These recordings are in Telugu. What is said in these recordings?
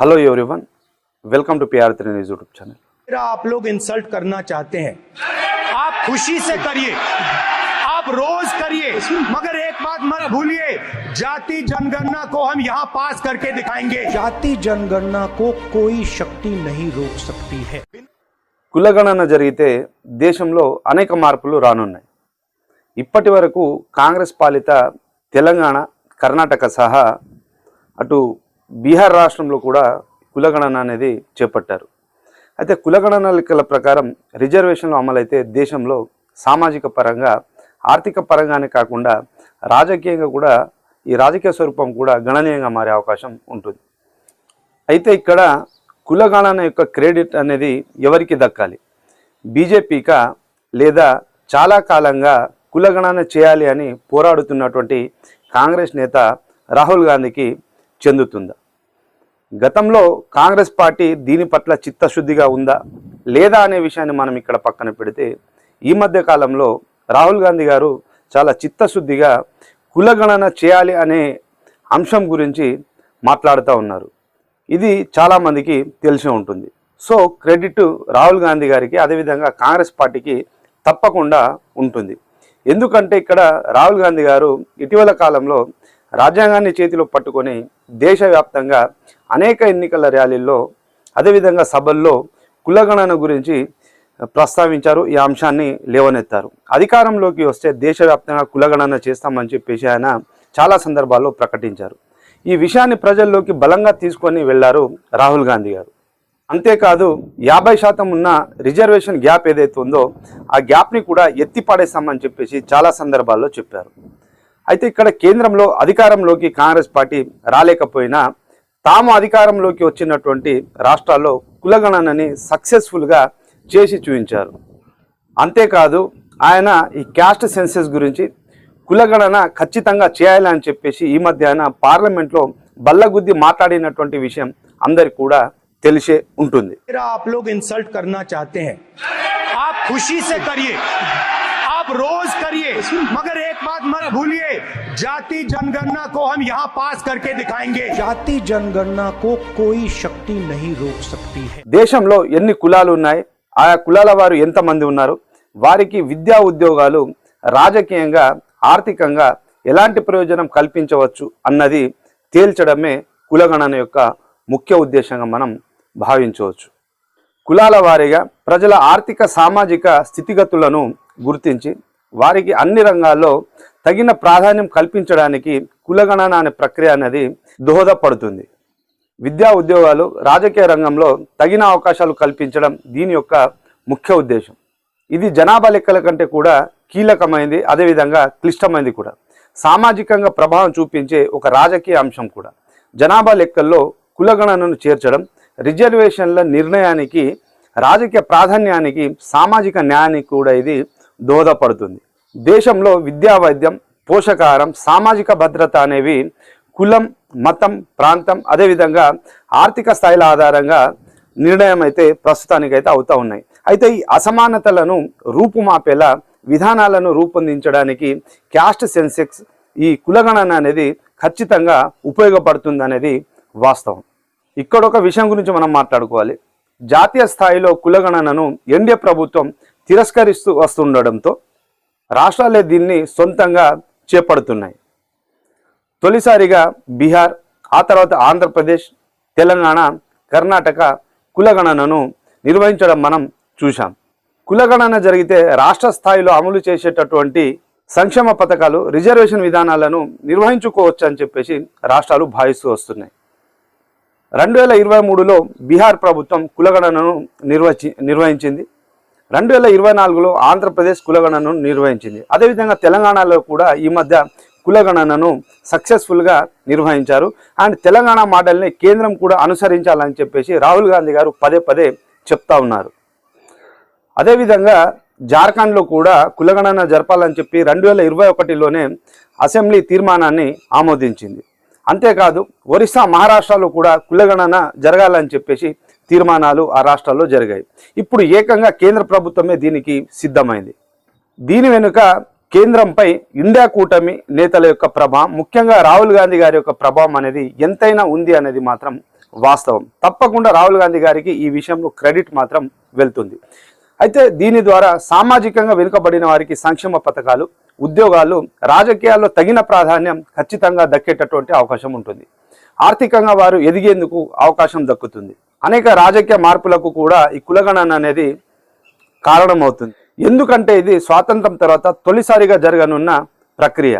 hello everyone welcome to PR three news YouTube channel मेरा आप लोग इंसल्ट करना चाहते हैं आप खुशी से करिए आप रोज करिए मगर एक बात मत भूलिए जाति जनगणना को हम यहाँ पास करके दिखाएंगे जाति जनगणना को कोई शक्ति नहीं रोक सकती है కులగణన జరిగితే దేశంలో అనేక మార్పులు రానున్నాయి ఇప్పటి వరకు కాంగ్రెస్ పాలిత తెలంగాణ కర్ణాటక సహా అటు బీహార్ రాష్ట్రంలో కూడా కులగణన అనేది చేపట్టారు. అయితే కులగణన లెక్కల ప్రకారం రిజర్వేషన్లు అమలైతే దేశంలో సామాజిక పరంగా ఆర్థిక పరంగానే కాకుండా రాజకీయంగా కూడా ఈ రాజకీయ స్వరూపం కూడా గణనీయంగా మారే అవకాశం ఉంటుంది. అయితే ఇక్కడ కులగణన యొక్క క్రెడిట్ అనేది ఎవరికి దక్కాలి? బీజేపీకా లేదా చాలా కాలంగా కులగణన చేయాలి అని పోరాడుతున్నటువంటి కాంగ్రెస్ నేత రాహుల్ గాంధీకి చెందుతుందా? గతంలో కాంగ్రెస్ పార్టీ దీని పట్ల చిత్తశుద్ధిగా ఉందా లేదా అనే విషయాన్ని మనం ఇక్కడ పక్కన పెడితే ఈ మధ్య కాలంలో రాహుల్ గాంధీ గారు చాలా చిత్తశుద్ధిగా కులగణన చేయాలి అనే అంశం గురించి మాట్లాడుతూ ఉన్నారు. ఇది చాలామందికి తెలిసి ఉంటుంది. సో క్రెడిట్ రాహుల్ గాంధీ గారికి అదేవిధంగా కాంగ్రెస్ పార్టీకి తప్పకుండా ఉంటుంది. ఎందుకంటే ఇక్కడ రాహుల్ గాంధీ గారు ఇటీవల కాలంలో రాజ్యాంగాన్ని చేతిలో పట్టుకొని దేశవ్యాప్తంగా అనేక ఎన్నికల ర్యాలీల్లో అదేవిధంగా సభల్లో కులగణన గురించి ప్రస్తావించారు. ఈ అంశాన్ని లేవనెత్తారు. అధికారంలోకి వస్తే దేశవ్యాప్తంగా కులగణన చేస్తామని చెప్పేసి ఆయన చాలా సందర్భాల్లో ప్రకటించారు. ఈ విషయాన్ని ప్రజల్లోకి బలంగా తీసుకొని వెళ్ళారు రాహుల్ గాంధీ గారు. అంతేకాదు యాభై శాతం ఉన్న రిజర్వేషన్ గ్యాప్ ఏదైతే ఉందో ఆ గ్యాప్ని కూడా ఎత్తి పడేస్తామని చెప్పేసి చాలా సందర్భాల్లో చెప్పారు. అయితే ఇక్కడ కేంద్రంలో అధికారంలోకి కాంగ్రెస్ పార్టీ రాలేకపోయినా తాము అధికారంలోకి వచ్చినటువంటి రాష్ట్రాల్లో కులగణనని సక్సెస్ఫుల్గా చేసి చూపించారు అంతేకాదు ఆయన ఈ క్యాస్ట్ సెన్సెస్ గురించి కులగణన ఖచ్చితంగా చేయాలని చెప్పేసి ఈ మధ్య ఆయన పార్లమెంట్లో బల్లగుద్ది మాట్లాడినటువంటి విషయం అందరికి కూడా తెలిసే ఉంటుంది मेरा आप लोग इंसल्ट करना चाहते हैं आप खुशी से करिए आप रोज करिए मगर एक बात मत भूलिए जाति जनगणना को हम यहाँ पास करके दिखाएंगे जाति जनगणना को कोई शक्ति नहीं रोक सकती है దేశంలో ఎన్ని కులాలు ఉన్నాయి ఆయా కులాల వారు ఎంతమంది ఉన్నారు వారికి విద్యా ఉద్యోగాలు రాజకీయంగా ఆర్థికంగా ఎలాంటి ప్రయోజనం కల్పించవచ్చు అన్నది తేల్చడమే కులగణన యొక్క ముఖ్య ఉద్దేశంగా మనం భావించవచ్చు కులాల వారీగా ప్రజల ఆర్థిక సామాజిక స్థితిగతులను గుర్తించి వారికి అన్ని రంగాల్లో తగిన ప్రాధాన్యం కల్పించడానికి కులగణన అనే ప్రక్రియ అనేది దోహదపడుతుంది. విద్యా ఉద్యోగాలు రాజకీయ రంగంలో తగిన అవకాశాలు కల్పించడం దీని యొక్క ముఖ్య ఉద్దేశం. ఇది జనాభా లెక్కల కంటే కూడా కీలకమైంది అదేవిధంగా క్లిష్టమైంది కూడా. సామాజికంగా ప్రభావం చూపించే ఒక రాజకీయ అంశం కూడా. జనాభా లెక్కల్లో కులగణనను చేర్చడం రిజర్వేషన్ల నిర్ణయానికి రాజకీయ ప్రాధాన్యానికి సామాజిక న్యాయానికి కూడా ఇది దోహదపడుతుంది. దేశంలో విద్యా వైద్యం పోషకాహారం సామాజిక భద్రత అనేవి కులం మతం ప్రాంతం అదేవిధంగా ఆర్థిక స్థాయిల ఆధారంగా నిర్ణయం అయితే ప్రస్తుతానికైతే అవుతూ ఉన్నాయి. అయితే ఈ అసమానతలను రూపుమాపేలా విధానాలను రూపొందించడానికి క్యాస్ట్ సెన్సెక్స్ ఈ కులగణన అనేది ఖచ్చితంగా ఉపయోగపడుతుంది అనేది వాస్తవం. ఇక్కడ ఒక విషయం గురించి మనం మాట్లాడుకోవాలి. జాతీయ స్థాయిలో కులగణనను ఎన్డీఏ ప్రభుత్వం తిరస్కరిస్తూ వస్తుండడంతో రాష్ట్రాలే దీన్ని సొంతంగా చేపడుతున్నాయి. తొలిసారిగా బీహార్ ఆ తర్వాత ఆంధ్రప్రదేశ్ తెలంగాణ కర్ణాటక కులగణనను నిర్వహించడం మనం చూశాం. కులగణన జరిగితే రాష్ట్ర స్థాయిలో అమలు చేసేటటువంటి సంక్షేమ పథకాలు రిజర్వేషన్ విధానాలను నిర్వహించుకోవచ్చు అని చెప్పేసి రాష్ట్రాలు భావిస్తూ వస్తున్నాయి. రెండు వేల ఇరవై మూడులో బీహార్ ప్రభుత్వం కులగణనను నిర్వచి నిర్వహించింది. రెండు వేల ఇరవై నాలుగులో ఆంధ్రప్రదేశ్ కులగణనను నిర్వహించింది. అదేవిధంగా తెలంగాణలో కూడా ఈ మధ్య కులగణనను సక్సెస్ఫుల్గా నిర్వహించారు. అండ్ తెలంగాణ మోడల్ని కేంద్రం కూడా అనుసరించాలని చెప్పేసి రాహుల్ గాంధీ గారు పదే పదే చెప్తా ఉన్నారు. అదేవిధంగా జార్ఖండ్లో కూడా కులగణన జరపాలని చెప్పి రెండు వేల ఇరవై ఒకటిలోనే అసెంబ్లీ తీర్మానాన్ని ఆమోదించింది. అంతేకాదు ఒరిస్సా మహారాష్ట్రలో కూడా కులగణన జరగాలని చెప్పేసి తీర్మానాలు ఆ రాష్ట్రాల్లో జరిగాయి. ఇప్పుడు ఏకంగా కేంద్ర ప్రభుత్వమే దీనికి సిద్ధమైంది. దీని వెనుక కేంద్రంపై ఇండియా కూటమి నేతల యొక్క ప్రభావం ముఖ్యంగా రాహుల్ గాంధీ గారి యొక్క ప్రభావం అనేది ఎంతైనా ఉంది అనేది మాత్రం వాస్తవం. తప్పకుండా రాహుల్ గాంధీ గారికి ఈ విషయంలో క్రెడిట్ మాత్రం వెళ్తుంది. అయితే దీని ద్వారా సామాజికంగా వెనుకబడిన వారికి సంక్షేమ పథకాలు ఉద్యోగాలు రాజకీయాల్లో తగిన ప్రాధాన్యం ఖచ్చితంగా దక్కేటటువంటి అవకాశం ఉంటుంది. ఆర్థికంగా వారు ఎదిగేందుకు అవకాశం దక్కుతుంది. అనేక రాజకీయ మార్పులకు కూడా ఈ కులగణన అనేది కారణమవుతుంది. ఎందుకంటే ఇది స్వాతంత్రం తర్వాత తొలిసారిగా జరగనున్న ప్రక్రియ.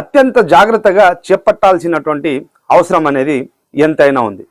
అత్యంత జాగ్రత్తగా చేపట్టాల్సినటువంటి అవసరం అనేది ఎంతైనా ఉంది.